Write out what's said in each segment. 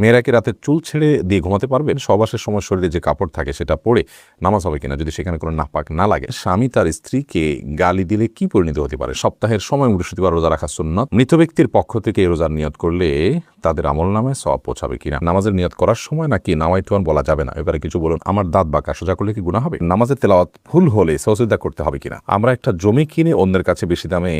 মেয়েরা কি রাতে চুল ছেড়ে দিয়ে ঘুমাতে পারবেন সবাসের সময় শরীরে যে কাপড় থাকে সেটা পরে নামাজ হবে কিনা? যদি সেখানে কোনো নাপাক না লাগে, স্বামী তার স্ত্রীকে গালি দিলে কি পরিণত হতে পারে? সপ্তাহের সময় বৃহস্পতিবার রোজা রাখা সুন্নত। মৃত ব্যক্তির পক্ষ থেকে রোজার নিয়ত করলে তাদের আমল নামে সব পৌঁছাবে কিনা? নামাজের নিয়ত করার সময় নাকি নামাই টুয়ান বলা যাবে না? এবারে কিছু বলুন, আমার দাঁত বাঁকা, সোজা করলে কি গুণা হবে? নামাজের তেলাওয়াত ভুল হলে সহযোগিতা করতে হবে কিনা? আমরা একটা জমি কিনে অন্যের কাছে বেশি দামে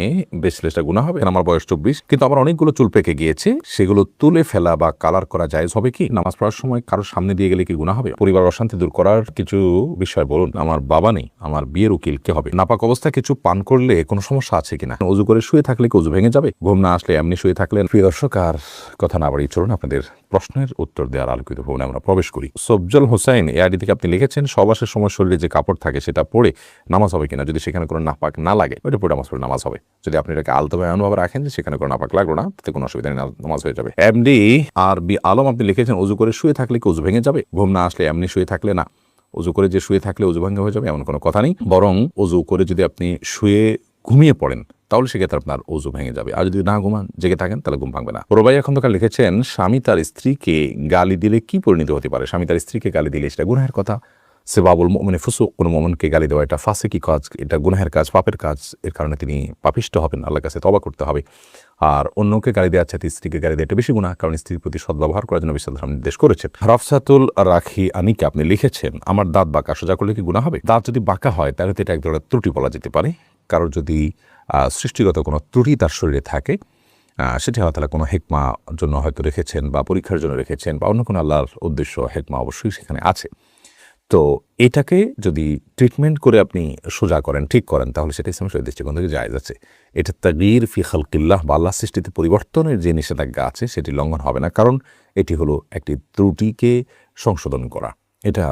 বেচলে সেটা গুণা হবে? আমার বয়স চব্বিশ, কিন্তু আমার অনেকগুলো চুল পেকে গিয়েছে, সেগুলো তুলে ফেলা বা কালার করা জায়েজ হবে কি? নামাজ পড়ার সময় কারোর সামনে দিয়ে গেলে কি গুণা হবে? পরিবার অশান্তি দূর করার কিছু বিষয় বলুন। আমার বাবা নেই, আমার বিয়ের উকিল, কে হবে? নাপাক অবস্থায় কিছু পান করলে কোনো সমস্যা আছে কিনা? অজু করে শুয়ে থাকলে কি অজু ভেঙে যাবে? ঘুম না আসলে এমনি শুয়ে থাকলে? প্রিয় দর্শক, আর কথা না বাড়িয়ে চলুন আপনাদের প্রশ্নের উত্তর দেওয়ার আলোকিত ভবনে আমরা প্রবেশ করি। সবজল হোসাইন এ আইডি থেকে আপনি লিখেছেন সবাসের সময় শরীরে যে কাপড় থাকে সেটা পরে নামাজ হবে কিনা? যদি সেখানে কোনো নাপাক না লাগে, ওইটা পরে নামাজ পড়ে নামাজ হবে। যদি আপনি এটাকে আলতোভাবে এমনভাবে রাখেন যে সেখানে কোনো নাপাক লাগল না, তাতে কোনো অসুবিধা নেই, নামাজ হয়ে যাবে। এমডি আর বি আলম আপনি লিখেছেন, উজু করে শুয়ে থাকলে কি উজু ভেঙে যাবে? ঘুম না আসলে এমনি শুয়ে থাকলে না। উজু করে যে শুয়ে থাকলে উজু ভঙ্গ হয়ে যাবে এমন কোনো কথা নেই। বরং উজু করে যদি আপনি শুয়ে ঘুমিয়ে পড়েন, তাহলে সেক্ষেত্রে আপনার উজু ভেঙে যাবে। আর যদি না ঘুমান, জেগে থাকেন, তাহলে ঘুম ভাঙবে না। রোবাই খন্দকার লিখেছেন, স্বামী তার স্ত্রীকে গালি দিলে কি পরিণত হতে পারে? স্বামী তার স্ত্রীকে গালি দিলে সেটা গুনাহের কথা। সেবাবুল মানে ফুসুক, কোনো মোমনকে গালি দেওয়া, এটা ফাঁসে কি কাজ, এটা গুনাহের কাজ, পাপের কাজ। এর কারণে তিনি পাপিষ্ট হবেন, আল্লাহর কাছে তবা করতে হবে। আর অন্যকে গালি দেওয়া চাইতে স্ত্রীকে গালি দেওয়া বেশি গুণা কারণ স্ত্রীর প্রতি সদ্ব্যবহার করার জন্য বিশ্বাস নির্দেশ করেছেন। রফসাতুল রাখি আনিকে আপনি লিখেছেন, আমার দাঁত বাঁকা, সোজা করলে কি গুণা হবে? দাঁত যদি বাঁকা হয়, তাহলে তো এটা এক ধরনের ত্রুটি বলা যেতে পারে। কারোর যদি সৃষ্টিগত কোনো ত্রুটি তার শরীরে থাকে সেটি তালা কোনো হেকমা জন্য হয়তো রেখেছেন বা পরীক্ষার জন্য রেখেছেন বা অন্য কোনো আল্লাহর উদ্দেশ্য, হেকমা অবশ্যই সেখানে আছে। তো এটাকে যদি ট্রিটমেন্ট করে আপনি সোজা করেন, ঠিক করেন, তাহলে সেটা ইসলাম শরীর দৃষ্টিকোণ থেকে যায় যাচ্ছে এটা তাগির ফিখাল কিল্লাহ বা আল্লাহ সৃষ্টিতে পরিবর্তনের যে নিষেধাজ্ঞা আছে, সেটি লঙ্ঘন হবে না। কারণ এটি হলো একটি ত্রুটিকে সংশোধন করা। এটা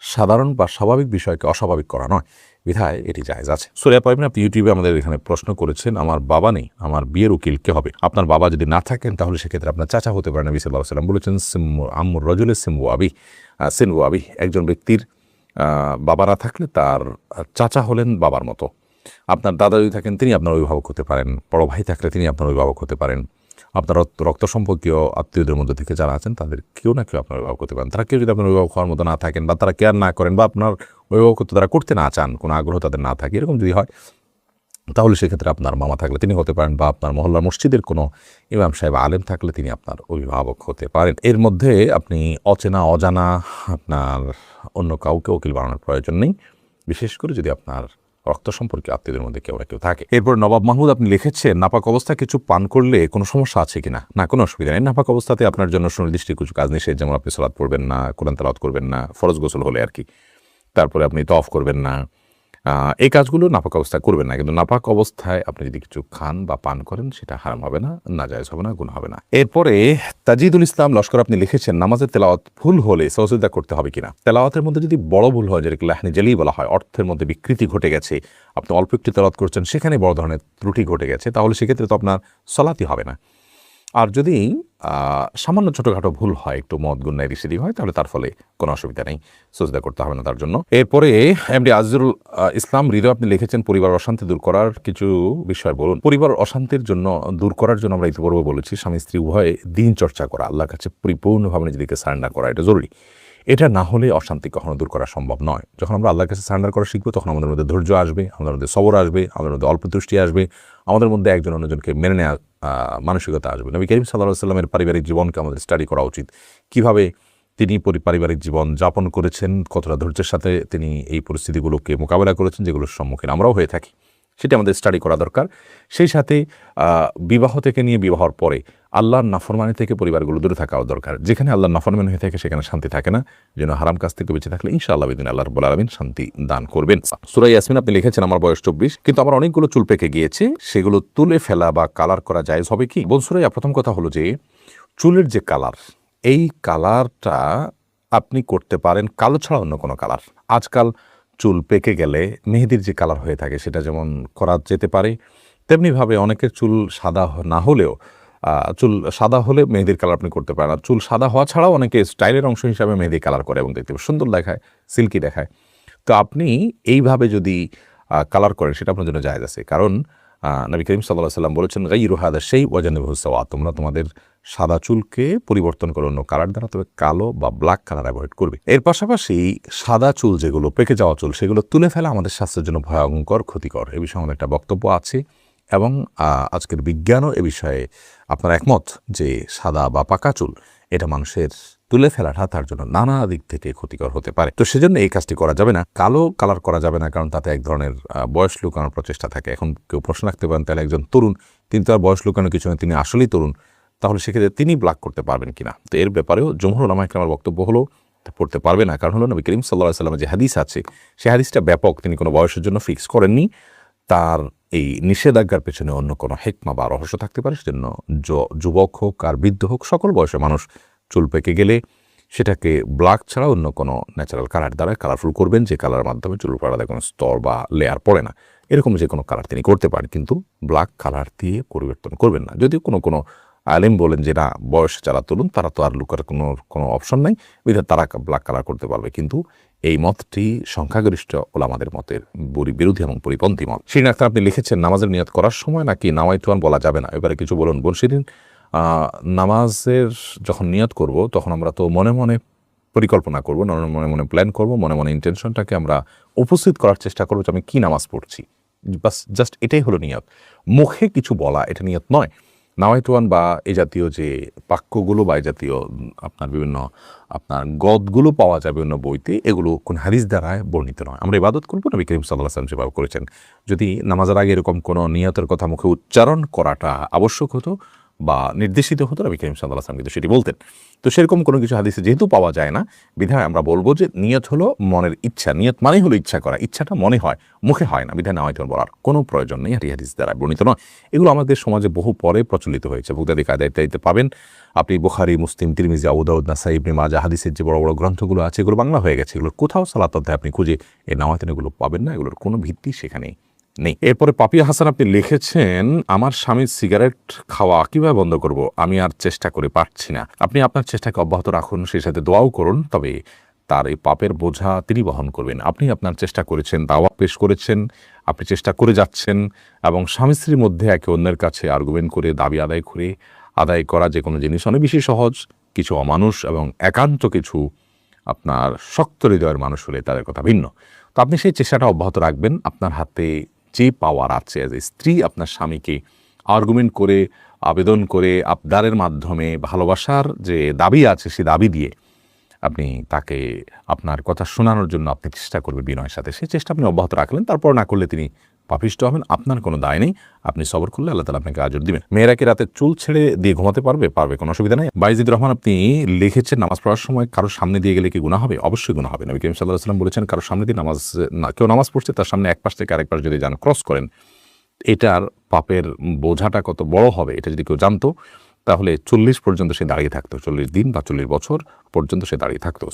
সাধারণ বা স্বাভাবিক বিষয়কে অস্বাভাবিক করা নয়। বিধায় এটি জায়েজ আছে। সোরিয়া পাইবেন আপনি ইউটিউবে আমাদের এখানে প্রশ্ন করেছেন আমার বাবা নেই আমার বিয়ের উকিল কে হবে? আপনার বাবা যদি না থাকেন তাহলে সেক্ষেত্রে আপনার চাচা হতে পারেন নবী সাল্লাহ সাল্লাম বলেছেন সিম্মু আম্মুর রজুলের সিম্বু আবি সিনবু আবি একজন ব্যক্তির আহ, বাবা না থাকলে তার চাচা হলেন বাবার মতো। আপনার দাদা যদি থাকেন তিনি আপনার অভিভাবক হতে পারেন। বড় ভাই থাকলে তিনি আপনার অভিভাবক হতে পারেন। আপনার রক্ত- সম্পর্কীয় আত্মীয়দের মধ্যে থেকে যারা আছেন, তাদের কেউ না কেউ আপনার অভিভাবক হতে পারেন। তারা কেউ যদি আপনার অভিভাবক হওয়ার মতো না থাকেন বা তারা কেয়ার না করেন বা আপনার অভিভাবকত্ব তারা করতে না চান, কোনো আগ্রহ তাদের না থাকে, এরকম যদি হয়, তাহলে সেক্ষেত্রে আপনার মামা থাকলে তিনি হতে পারেন বা আপনার মহল্লা মসজিদের কোনো ইমাম সাহেব আলেম থাকলে তিনি আপনার অভিভাবক হতে পারেন। এর মধ্যে আপনি অচেনা, অজানা, আপনার অন্য কাউকে উকিল বানানোর প্রয়োজন নেই। বিশেষ করে যদি আপনার রক্ত সম্পর্কে আত্মীয়দের মধ্যে কেউ না কেউ থাকে। এরপর নবাব মাহমুদ আপনি লিখেছেন, নাপাক অবস্থা কিছু পান করলে কোনো সমস্যা আছে কিনা? না, কোনো অসুবিধা নেই। নাপাক অবস্থাতে আপনার জন্য সুনির্দিষ্ট কিছু কাজ নিষেধ, যেমন আপনি সলাদ পড়বেন না, কোরআন তালাত করবেন না, ফরজ গোসল হলে আর কি। তারপরে আপনি তফ করবেন না এই কাজগুলো নাপাক অবস্থায় করবেন না। কিন্তু নাপাক অবস্থায় আপনি যদি কিছু খান বা পান করেন, সেটা হারাম হবে না, নাজায়জ হবে না গুণ হবে না। এরপরে তাজিদুল ইসলাম লস্কর আপনি লিখেছেন, নামাজের তেলাওয়াত ভুল হলে সহযোগিতা করতে হবে কিনা? তেলাওয়াতের মধ্যে যদি বড় ভুল হয়, যেটাকে লাহনি জেলেই বলা হয়, অর্থের মধ্যে বিকৃতি ঘটে গেছে, আপনি অল্প একটু তেলাওয়াত করছেন, সেখানে বড় ধরনের ত্রুটি ঘটে গেছে, তাহলে সেক্ষেত্রে তো আপনার সলাতি হবে না। আর যদি সামান্য ছোটোখাটো ভুল হয়, একটু মদ গুন্নায় রিসিডিং হয়, তাহলে তার ফলে কোনো অসুবিধা নেই। সুজদা করতে হবে না তার জন্য। এরপরে এম ডি আজরুল ইসলাম হৃদয় আপনি লিখেছেন পরিবার অশান্তি দূর করার কিছু বিষয়। বলুন, পরিবার অশান্তির জন্য, দূর করার জন্য আমরা ইতিপূর্বে বলেছি স্বামী স্ত্রী উভয়ে দিন চর্চা করা, আল্লাহর কাছে পরিপূর্ণভাবে নিজেদেরকে সারেন্ডার করা, এটা জরুরি। এটা না হলে অশান্তি কখনো দূর করা সম্ভব নয়। যখন আমরা আল্লাহর কাছে সারেন্ডার করা শিখব তখন আমাদের মধ্যে ধৈর্য আসবে আমাদের মধ্যে সবর আসবে আমাদের মধ্যে অল্প দৃষ্টি আসবে আমাদের মধ্যে একজন অন্যজনকে মেনে নেওয়ার আহ, মানসিকতা আসবে। নবী করিম সাল্লাহ সাল্লামের পারিবারিক জীবনকে আমাদের স্টাডি করা উচিত। কীভাবে তিনি পরি- পারিবারিক জীবন যাপন করেছেন কতটা ধৈর্যের সাথে তিনি এই পরিস্থিতিগুলোকে মোকাবেলা করেছেন যেগুলোর সম্মুখীন আমরাও হয়ে থাকি। সেটি আমাদের স্টাডি করা দরকার। সেই সাথে বিবাহ থেকে নিয়ে বিবাহর পরে আল্লাহর নাফরমানি থেকে পরিবারগুলো দূরে থাকাও দরকার। যেখানে আল্লাহর নাফরমানি হয়ে থাকে, সেখানে শান্তি থাকে না। যেন হারাম কাজ থেকে বেঁচে থাকলে ইনশাআল্লাহ বিদিন আল্লাহ রব্বুল আলমিন শান্তি দান করবেন। সুরাই ইয়াসমিন আপনি লিখেছেন, আমার বয়স চব্বিশ, কিন্তু আমার অনেকগুলো চুল পেকে গিয়েছে। সেগুলো তুলে ফেলা বা কালার করা যায় হবে কি? বোন সুরাইয়া, প্রথম কথা হলো যে, চুলের যে কালার এই কালারটা আপনি করতে পারেন কালো ছাড়া অন্য কোনো কালার আজকাল চুল পেকে গেলে মেহেদির যে কালার হয়ে থাকে, সেটা যেমন করা যেতে পারে, তেমনিভাবে অনেকের চুল সাদা না হলেও চুল সাদা হলে মেহেদির কালার আপনি করতে পারেন। আর চুল সাদা হওয়া ছাড়াও অনেকে স্টাইলের অংশ হিসাবে মেহেদি কালার করে এবং দেখতে সুন্দর দেখায়, সিল্কি দেখায়। তো আপনি এইভাবে যদি কালার করেন, সেটা আপনার জন্য জায়জ আছে। কারণ নবী করিম সাল্লাহ সাল্লাম বলেছেন গাই রোহাদা সেই ওয়াজানিবহুসাওয়া তোমরা তোমাদের সাদা চুলকে পরিবর্তন করে অন্য কালার দ্বারা, তবে কালো বা ব্ল্যাক কালার অ্যাভয়েড করবে। এর পাশাপাশি সাদা চুল যেগুলো পেকে যাওয়া চুল, সেগুলো তুলে ফেলা আমাদের স্বাস্থ্যের জন্য ভয়ঙ্কর, ক্ষতিকর। এ বিষয়ে আমাদের একটা বক্তব্য আছে। এবং আজকের বিজ্ঞানও এ বিষয়ে আপনার একমত যে সাদা বা পাকা চুল, এটা মানুষের তুলে ফেলাটা তার জন্য নানা দিক থেকে ক্ষতিকর হতে পারে। তো সেজন্য এই কাজটি করা যাবে না। কালো কালার করা যাবে না, কারণ তাতে এক ধরনের বয়স লুকানোর প্রচেষ্টা থাকে। এখন কেউ প্রশ্ন রাখতে পারেন, তাহলে একজন তরুণ, তিনি তার বয়স লুকানোর কিছু তিনি আসলেই তরুণ, তাহলে সেক্ষেত্রে তিনি ব্লাক করতে পারবেন কিনা? তো এর ব্যাপারেও জমহুর নামা আমার বক্তব্য হলো পড়তে পারবে না। কারণ হলো, নবী করিম সাল্লাহ সাল্লামের যে হাদিস আছে সেই হাদিসটা ব্যাপক, তিনি কোনো বয়সের জন্য ফিক্স করেননি। তার এই নিষেধাজ্ঞার পেছনে অন্য কোনো হেকমা বা রহস্য থাকতে পারে? সেজন্য যুবক হোক আর বৃদ্ধ হোক, সকল বয়সে মানুষ চুল পেকে গেলে সেটাকে ব্ল্যাক ছাড়া অন্য কোনো ন্যাচারাল কালার দ্বারা কালারফুল করবেন। যে কালার মাধ্যমে চুল উপর কোনো স্তর বা লেয়ার পড়ে না। এরকম যে কোনো কালার তিনি করতে পারেন, কিন্তু ব্ল্যাক কালার দিয়ে পরিবর্তন করবেন না। যদিও কোনো কোনো আলেম বলেন যে, না, বয়স যারা তরুণ তারা তো আর লুকার কোনো কোনো অপশন নাই। বিধায় তারা ব্ল্যাক কালার করতে পারবে। কিন্তু এই মতটি সংখ্যাগরিষ্ঠ ওলামাদের মতের বরি- বিরোধী এবং পরিপন্থী মত। শিরিন আক্তার আপনি লিখেছেন, নামাজের নিয়ত করার সময় নাকি নামাইতুয়ান বলা যাবে না? এবারে কিছু বলুন বোন শিরিন। নামাজের যখন নিয়ত করব, তখন আমরা তো মনে মনে পরিকল্পনা করব, মনে মনে প্ল্যান করব, মনে মনে ইন্টেনশনটাকে আমরা উপস্থিত করার চেষ্টা করব যে, আমি কী নামাজ পড়ছি। বাস জাস্ট এটাই হলো নিয়ত। মুখে কিছু বলা এটা নিয়ত নয়। নাওয়াইটুয়ান বা এই জাতীয় যে বাক্যগুলো বা এই জাতীয় আপনার বিভিন্ন, আপনার গদগুলো পাওয়া যায় বিভিন্ন বইতে, এগুলো কোন হাদিস দ্বারায় বর্ণিত নয়। আমরা ইবাদত করব, নবী করিম সাল্লাহ সাল্লাম যেভাবে করেছেন। যদি নামাজের আগে এরকম কোনো নিয়তের কথা মুখে উচ্চারণ করাটা আবশ্যক হতো বা নির্দেশিত হতো নবী করিম সাল্লাহ সাল্লাম কিন্তু সেটি বলতেন। তো সেরকম কোনো কিছু হাদিসে যেহেতু পাওয়া যায় না, বিধায় আমরা বলব যে নিয়ত হলো মনের ইচ্ছা। নিয়ত মানেই হলো ইচ্ছা করা। ইচ্ছাটা মনে হয়, মুখে হয় না। বিধায় নাওয়াইতুয়ান বলার কোনো প্রয়োজন নেই। আর হাদিস দ্বারা বর্ণিত নয়। এগুলো আমাদের সমাজে বহু পরে প্রচলিত হয়েছে। ভোক্তাদি কায়দা ইত্যাদিতে পাবেন। আপনি বুখারি, মুসলিম, তিরমিজি আউদাউদ নাসাই, ইবনে মাজা হাদিসের যে বড় বড় গ্রন্থগুলো আছে, এগুলো বাংলা হয়ে গেছে। এগুলো কোথাও সালাত অধ্যায় আপনি খুঁজে এই নামাতেন, এগুলো পাবেন না। এগুলোর কোনো ভিত্তি সেখানে নেই। এরপরে পাপিয়া হাসান আপনি লিখেছেন, আমার স্বামীর সিগারেট খাওয়া কীভাবে বন্ধ করব? আমি আর চেষ্টা করে পারছি না। আপনি আপনার চেষ্টাকে অব্যাহত রাখুন, সেই সাথে দোয়াও করুন, তবে তার এই পাপের বোঝা তিনি বহন করবেন। আপনি আপনার চেষ্টা করেছেন, দাওয়া পেশ করেছেন, আপনি চেষ্টা করে যাচ্ছেন, এবং স্বামী স্ত্রীর মধ্যে একে অন্যের কাছে আর্গুমেন্ট করে, দাবি আদায় করে, আদায় করা যে কোনো জিনিস অনেক বেশি সহজ, কিছু অমানুষ এবং একান্ত কিছু আপনার শক্ত হৃদয়ের মানুষ হলে তাদের কথা ভিন্ন। তো আপনি সেই চেষ্টাটা অব্যাহত রাখবেন, আপনার হাতে যে পাওয়ার আছে অ্যাজ এ স্ত্রী আপনার স্বামীকে আর্গুমেন্ট করে, আবেদন করে, আবদারের মাধ্যমে ভালোবাসার যে দাবি আছে সে দাবি দিয়ে আপনি তাকে আপনার কথা শোনানোর জন্য আপনি চেষ্টা করবেন বিনয়ের সাথে। সেই চেষ্টা আপনি অব্যাহত রাখলেন, তারপর না করলে তিনি পাপিষ্ট হবেন, আপনার কোনো দায় নেই। আপনি সবর করলে আল্লাহ তালা আপনাকে আজর দিবেন। মেয়েরা কি রাতে চুল ছেড়ে দিয়ে ঘুমাতে পারবে? পারবে, কোনো অসুবিধা নেই। বাইজিদ রহমান, আপনি লিখেছেন নামাজ পড়ার সময় কারোর সামনে দিয়ে গেলে কি গুণা হবে? অবশ্যই গুণা হবে। নবী করিম সাল্লাহ সাল্লাম বলেছেন, কারোর সামনে দিয়ে নামাজ, না, কেউ নামাজ পড়ছে, তার সামনে এক পাশ থেকে আরেক পাশ যদি যান ক্রস করেন, এটার পাপের বোঝাটা কত বড় হবে, এটা যদি কেউ জানতো, তাহলে চল্লিশ পর্যন্ত সে দাঁড়িয়ে থাকতো। চল্লিশ দিন বা চল্লিশ বছর পর্যন্ত সে দাঁড়িয়ে থাকতো।